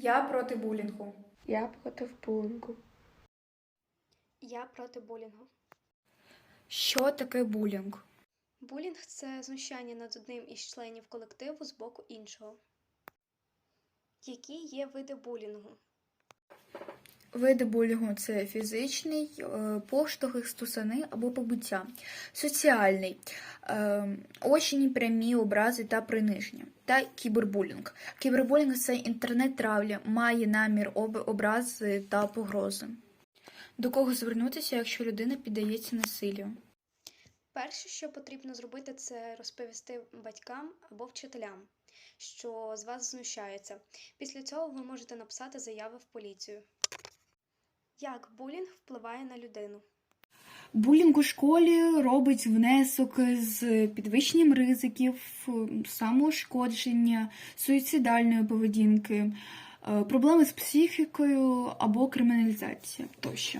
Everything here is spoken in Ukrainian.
Я проти булінгу. Я проти булінгу. Я проти булінгу. Що таке булінг? Булінг це знущання над одним із членів колективу з боку іншого. Які є види булінгу? Види булінгу це фізичний, е, поштовх, стусани або побиття, соціальний, е, очні прямі образи та приниження, та кібербулінг. Кібербулінг це інтернет-травля, має намір об- образи та погрози. До кого звернутися, якщо людина піддається насиллю? Перше, що потрібно зробити, це розповісти батькам або вчителям, що з вас знущаються. Після цього ви можете написати заяви в поліцію. Як булінг впливає на людину? Булінг у школі робить внесок з підвищенням ризиків, самоушкодження, суїцидальної поведінки, е, проблеми з психікою або криміналізація тощо.